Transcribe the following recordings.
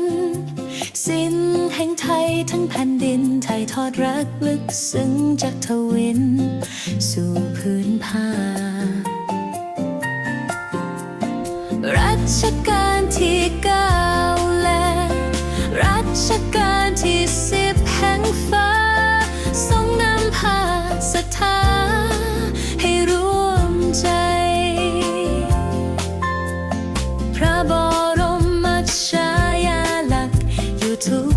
นสิ้นแห่งไทยทั้งแผ่นดินไทยทอดรักลึกซึ้งจากทวิน สู่พื้นผ้ารัชกาลที่เก้า to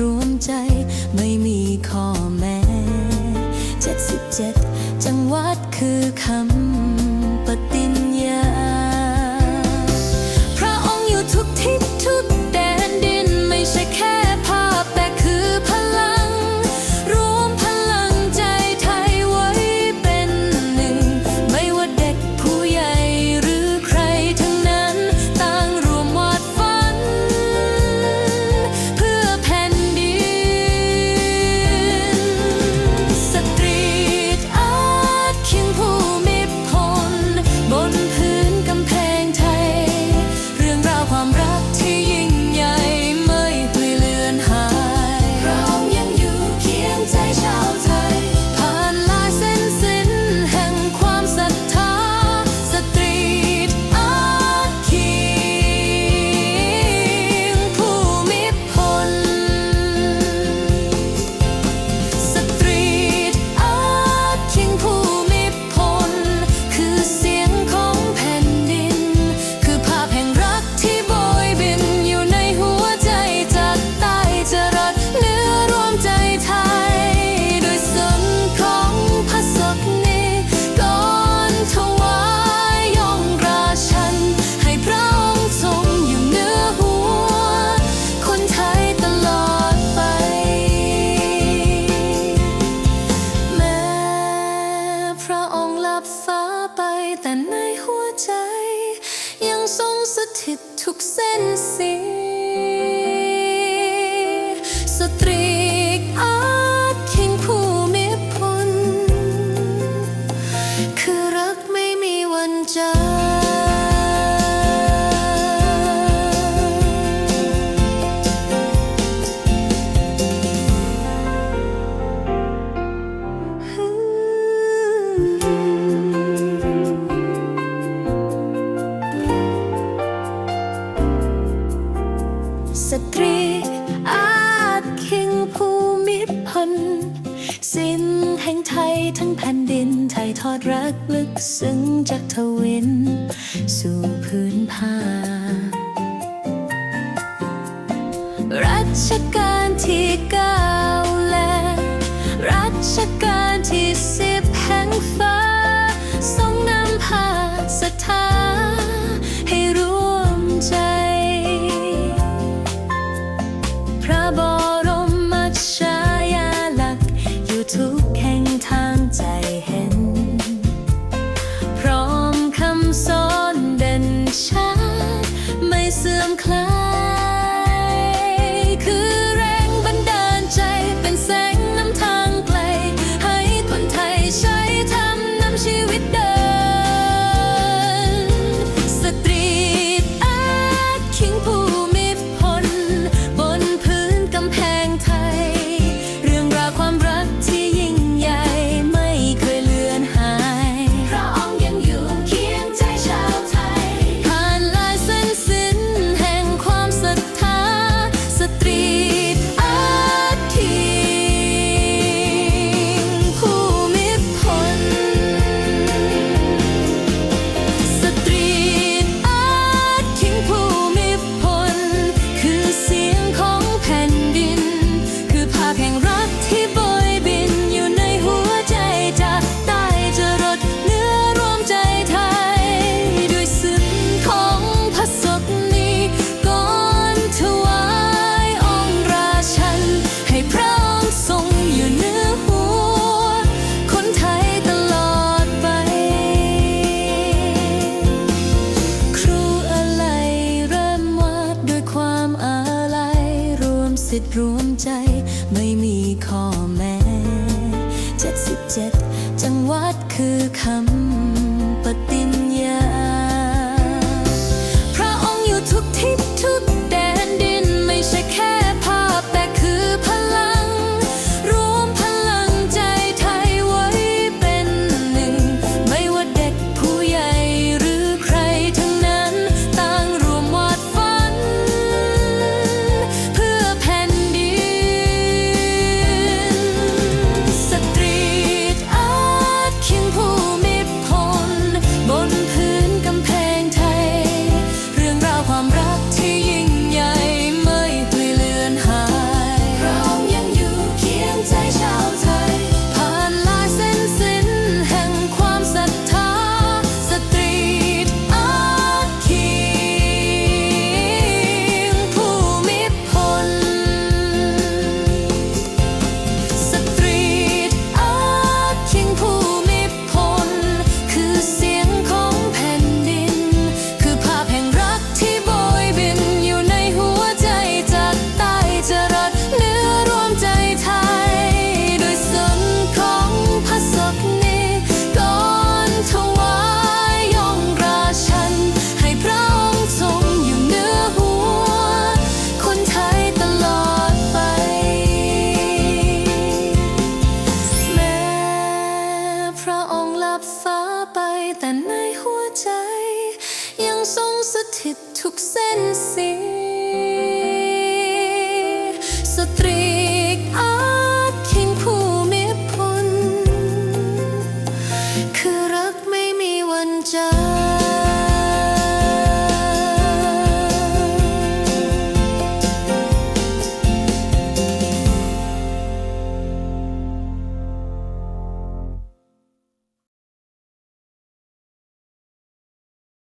รวมใจ สตรีอาจคิงภูมิพลสิ้นแห่งไทยทั้งแผ่นดินไทยทอดรักลึกซึ้งจากทวิน สู่พื้นผารัชกาลที่เก้าและรัชกา สิทธิ์รวมใจไม่มีข้อแม้77 จังหวัดคือคำปฏิญ แต่ในหัวใจ ยังทรงสถิตทุกเส้นสี